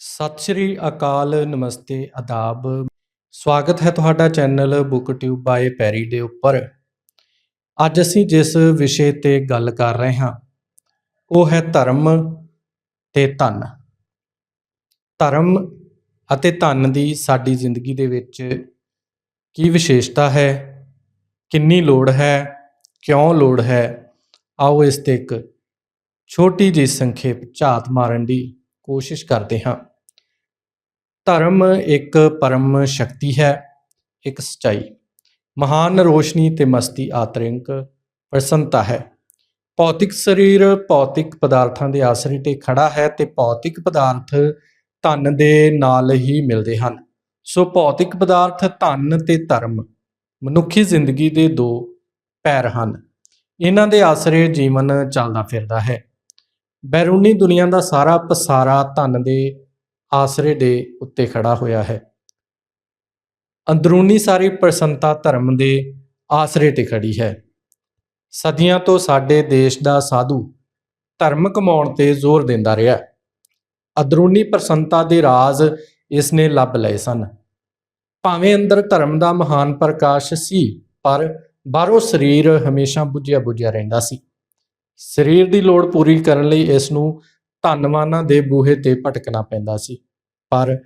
ਸਤਿ ਸ਼੍ਰੀ ਅਕਾਲ, ਨਮਸਤੇ ਆਦਾਬ ਸਵਾਗਤ ਹੈ ਤੁਹਾਡਾ ਚੈਨਲ ਬੁੱਕ ਟਿਊਬ ਬਾਏ ਪੈਰੀ ਦੇ ਉੱਪਰ। ਅੱਜ ਅਸੀਂ ਜਿਸ ਵਿਸ਼ੇ ਤੇ ਗੱਲ ਕਰ ਰਹੇ ਹਾਂ, ਉਹ ਹੈ ਧਰਮ ਤੇ ਧਨ। ਧਰਮ ਅਤੇ ਧਨ ਦੀ ਸਾਡੀ ਜ਼ਿੰਦਗੀ ਦੇ ਵਿੱਚ ਕੀ ਵਿਸ਼ੇਸ਼ਤਾ ਹੈ, ਕਿੰਨੀ ਲੋੜ ਹੈ, ਕਿਉਂ ਲੋੜ ਹੈ, ਆਓ ਇਸ ਤੇ ਇੱਕ ਛੋਟੀ ਜਿਹੀ ਸੰਖੇਪ ਝਾਤ ਮਾਰਨ ਦੀ ਕੋਸ਼ਿਸ਼ ਕਰਦੇ ਹਾਂ। ਧਰਮ ਇੱਕ ਪਰਮ ਸ਼ਕਤੀ ਹੈ, ਇੱਕ ਸਚਾਈ। ਮਹਾਨ ਰੋਸ਼ਨੀ ਤੇ ਮਸਤੀ ਆਤਰਿੰਕ ਪ੍ਰਸੰਨਤਾ ਹੈ। ਭੌਤਿਕ ਸਰੀਰ ਭੌਤਿਕ ਪਦਾਰਥਾਂ ਦੇ ਆਸਰੇ ਤੇ ਖੜਾ ਹੈ ਤੇ ਭੌਤਿਕ ਪਦਾਰਥ ਧਨ ਦੇ ਨਾਲ ਹੀ ਮਿਲਦੇ ਹਨ। ਸੋ ਭੌਤਿਕ ਪਦਾਰਥ ਧਨ ਤੇ ਧਰਮ ਮਨੁੱਖੀ ਜ਼ਿੰਦਗੀ ਦੇ ਦੋ ਪੈਰ ਹਨ। ਇਹਨਾਂ ਦੇ ਆਸਰੇ ਜੀਵਨ ਚੱਲਦਾ ਫਿਰਦਾ ਹੈ। ਬੈਰੂਨੀ ਦੁਨੀਆ ਦਾ ਸਾਰਾ ਪਸਾਰਾ ਧਨ ਦੇ ਆਸਰੇ ਦੇ ਉੱਤੇ ਖੜਾ ਹੋਇਆ ਹੈ। ਅੰਦਰੂਨੀ ਸਾਰੀ ਪ੍ਰਸੰਨਤਾ ਧਰਮ ਦੇ ਆਸਰੇ ਤੇ ਖੜੀ ਹੈ। ਸਦੀਆਂ ਤੋਂ ਸਾਡੇ ਦੇਸ਼ ਦਾ ਸਾਧੂ ਧਰਮ ਕਮਾਉਣ ਤੇ ਜ਼ੋਰ ਦਿੰਦਾ ਰਿਹਾ। ਅੰਦਰੂਨੀ ਪ੍ਰਸੰਨਤਾ ਦੇ ਰਾਜ਼ ਇਸ ਨੇ ਲੱਭ ਲਏ ਸਨ। ਭਾਵੇਂ ਅੰਦਰ ਧਰਮ ਦਾ ਮਹਾਨ ਪ੍ਰਕਾਸ਼ ਸੀ, ਪਰ ਬਾਹਰੋਂ ਸਰੀਰ ਹਮੇਸ਼ਾ ਬੁੱਝਿਆ ਬੁਝਿਆ ਰਹਿੰਦਾ ਸੀ। ਸਰੀਰ ਦੀ ਲੋੜ ਪੂਰੀ ਕਰਨ ਲਈ ਇਸ ਨੂੰ ਧਨਵਾਨਾਂ ਦੇ ਬੂਹੇ ਤੇ ਭਟਕਣਾ ਪੈਂਦਾ ਸੀ। ਪਰ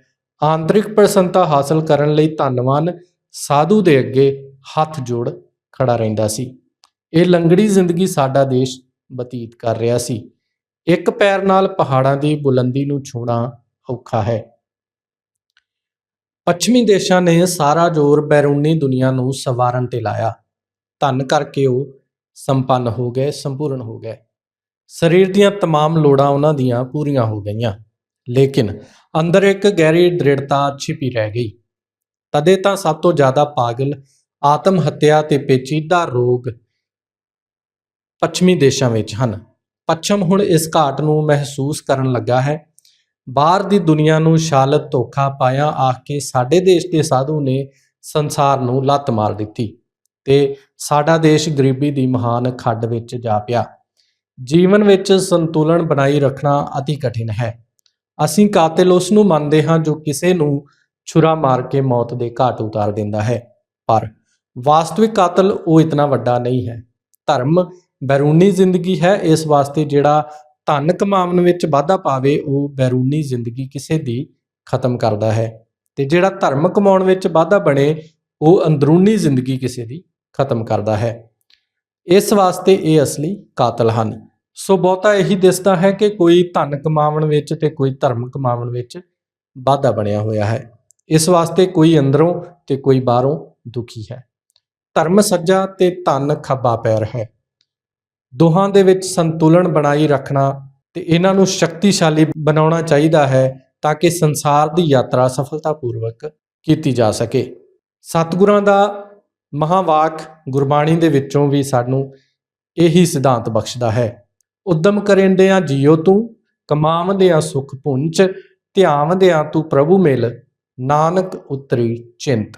ਆਂਤਰਿਕ ਪ੍ਰਸੰਨਤਾ ਹਾਸਲ ਕਰਨ ਲਈ ਧਨਵਾਨ ਸਾਧੂ ਦੇ ਅੱਗੇ ਹੱਥ ਜੋੜ ਖੜਾ ਰਹਿੰਦਾ ਸੀ। ਇਹ ਲੰਗੜੀ ਜ਼ਿੰਦਗੀ ਸਾਡਾ ਦੇਸ਼ ਬਤੀਤ ਕਰ ਰਿਹਾ ਸੀ। ਇੱਕ ਪੈਰ ਨਾਲ ਪਹਾੜਾਂ ਦੀ ਬੁਲੰਦੀ ਨੂੰ ਛੂਣਾ ਔਖਾ ਹੈ। ਪੱਛਮੀ ਦੇਸ਼ਾਂ ਨੇ ਸਾਰਾ ਜ਼ੋਰ ਬੈਰੂਨੀ ਦੁਨੀਆ ਨੂੰ ਸਵਾਰਨ ਤੇ ਲਾਇਆ। ਧੰਨ ਕਰਕੇ ਉਹ ਸੰਪੰਨ ਹੋ ਗਏ, ਸੰਪੂਰਨ ਹੋ ਗਏ। ਸਰੀਰ ਦੀਆਂ तमाम ਲੋੜਾਂ ਉਹਨਾਂ ਦੀਆਂ ਪੂਰੀਆਂ ਹੋ ਗਈਆਂ ਲੇਕਿਨ ਅੰਦਰ ਇੱਕ ਗਹਿਰੀ ਦ੍ਰਿੜਤਾ ਛਿਪੀ ਰਹਿ ਗਈ ਤਦੇ ਤਾਂ ਸਭ ਤੋਂ ਜ਼ਿਆਦਾ ਪਾਗਲ ਆਤਮ ਹੱਤਿਆ ਤੇ ਪੇਚੀਦਾ ਰੋਗ ਪੱਛਮੀ ਦੇਸ਼ਾਂ ਵਿੱਚ ਹਨ ਪੱਛਮ ਹੁਣ ਇਸ ਘਾਟ ਨੂੰ ਮਹਿਸੂਸ ਕਰਨ ਲੱਗਾ ਹੈ ਬਾਹਰ ਦੀ ਦੁਨੀਆ ਨੂੰ ਸ਼ਾਲਤ ਧੋਖਾ ਪਾਇਆ ਆਖ ਕੇ ਸਾਡੇ ਦੇਸ਼ ਦੇ ਸਾਧੂ ਨੇ ਸੰਸਾਰ ਨੂੰ ਲੱਤ ਮਾਰ ਦਿੱਤੀ ਤੇ ਸਾਡਾ ਦੇਸ਼ ਗਰੀਬੀ ਦੀ ਮਹਾਨ ਖੱਡ ਵਿੱਚ ਜਾ ਪਿਆ ਜੀਵਨ ਵਿੱਚ ਸੰਤੁਲਨ ਬਣਾਈ ਰੱਖਣਾ ਅਤੀ ਕਠਿਨ ਹੈ। ਅਸੀਂ ਕਾਤਿਲ ਉਸ ਨੂੰ ਮੰਨਦੇ ਹਾਂ ਜੋ ਕਿਸੇ ਨੂੰ ਛੁਰਾ ਮਾਰ ਕੇ ਮੌਤ ਦੇ ਘਾਟ ਉਤਾਰ ਦਿੰਦਾ ਹੈ। ਪਰ ਵਾਸਤਵਿਕ ਕਾਤਲ ਉਹ ਇਤਨਾ ਵੱਡਾ ਨਹੀਂ ਹੈ। ਧਰਮ ਬੈਰੂਨੀ ਜ਼ਿੰਦਗੀ ਹੈ। ਇਸ ਵਾਸਤੇ ਜਿਹੜਾ ਧਨ ਕਮਾਉਣ ਵਿੱਚ ਵਾਧਾ ਪਾਵੇ, ਉਹ ਬੈਰੂਨੀ ਜ਼ਿੰਦਗੀ ਕਿਸੇ ਦੀ ਖਤਮ ਕਰਦਾ ਹੈ। ਤੇ ਜਿਹੜਾ ਧਰਮ ਕਮਾਉਣ ਵਿੱਚ ਵਾਧਾ ਬਣੇ, ਉਹ ਅੰਦਰੂਨੀ ਜ਼ਿੰਦਗੀ ਕਿਸੇ ਦੀ ਖਤਮ ਕਰਦਾ ਹੈ। ਇਸ ਵਾਸਤੇ ਇਹ ਅਸਲੀ ਕਾਤਲ ਹਨ। ਸੋ ਬਹੁਤਾ ਇਹੀ ਦਿਸਦਾ ਹੈ ਕਿ ਕੋਈ ਧਨ ਕਮਾਉਣ ਵਿੱਚ ਤੇ ਕੋਈ ਧਰਮ ਕਮਾਉਣ ਵਿੱਚ ਵਾਧਾ ਬਣਿਆ ਹੋਇਆ ਹੈ। ਇਸ ਵਾਸਤੇ ਕੋਈ ਅੰਦਰੋਂ ਤੇ ਕੋਈ ਬਾਹਰੋਂ ਦੁਖੀ ਹੈ। ਧਰਮ ਸੱਜਾ ਤੇ ਧਨ ਖੱਬਾ ਪੈਰ ਹੈ। ਦੋਹਾਂ ਦੇ ਵਿੱਚ ਸੰਤੁਲਨ ਬਣਾਈ ਰੱਖਣਾ ਤੇ ਇਹਨਾਂ ਨੂੰ ਸ਼ਕਤੀਸ਼ਾਲੀ ਬਣਾਉਣਾ ਚਾਹੀਦਾ ਹੈ ਤਾਂ ਕਿ ਸੰਸਾਰ ਦੀ ਯਾਤਰਾ ਸਫਲਤਾਪੂਰਵਕ ਕੀਤੀ ਜਾ ਸਕੇ। ਸਤਿਗੁਰਾਂ ਦਾ ਮਹਾਵਾਕ ਗੁਰਬਾਣੀ ਦੇ ਵਿੱਚੋਂ ਵੀ ਸਾਨੂੰ ਇਹੀ ਸਿਧਾਂਤ ਬਖਸ਼ਦਾ ਹੈ। ਉਦਮ ਕਰੇਂਦਿਆਂ ਜੀਓ ਤੂੰ, ਕਮਾਵੰਦਿਆਂ ਸੁਖ ਪੁੰਚ, ਧਿਆਵੰਦਿਆਂ ਤੂੰ ਪ੍ਰਭੂ ਮਿਲ, ਨਾਨਕ ਉਤਰੀ ਚਿੰਤ।